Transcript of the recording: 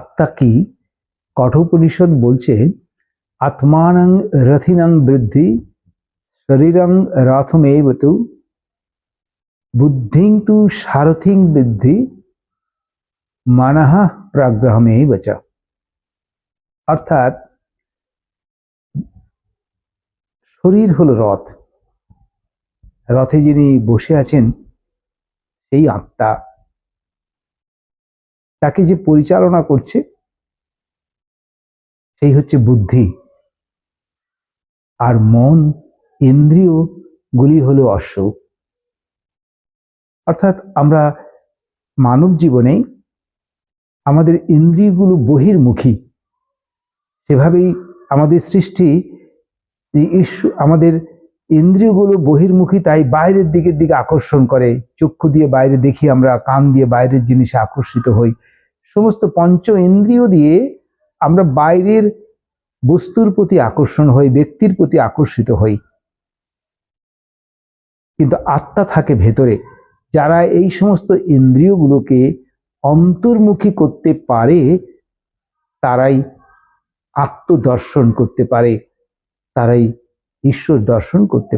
আত্মা কি? কঠোপনিষদ বলছে, আত্মানং রথিনং বৃদ্ধি, শরীরং রথমেব তু বুদ্ধিং তু সারথিং বৃদ্ধি, মানহ প্রাগ্রহমেব চ অর্থাৎ, শরীর হলো রথ। রথে যিনি বসে আছেন, সেই আত্মা। তাকে যে পরিচালনা করছে, সেই হচ্ছে বুদ্ধি। আর মন ইন্দ্রিয় গুলি হলো অশ্ব। অর্থাৎ আমরা মানব জীবনে আমাদের ইন্দ্রিয়গুলো বহির্মুখী। সেভাবেই আমাদের সৃষ্টি ঈশ্বর আমাদের ইন্দ্রিয়গুলো বহির্মুখী, তাই বাইরের দিকের দিকে আকর্ষণ করে। চক্ষু দিয়ে বাইরে দেখি আমরা, কান দিয়ে বাইরের জিনিসে আকর্ষিত হই। সমস্ত পঞ্চ ইন্দ্রিয় দিয়ে আমরা বাইরের বস্তুর প্রতি আকর্ষণ হই, ব্যক্তির প্রতি আকর্ষিত হই। কিন্তু আত্মা থাকে ভেতরে। যারা এই সমস্ত ইন্দ্রিয়গুলোকে অন্তর্মুখী করতে পারে, তারাই আত্মদর্শন করতে পারে। তারাই ঈশ্বর দর্শন করতে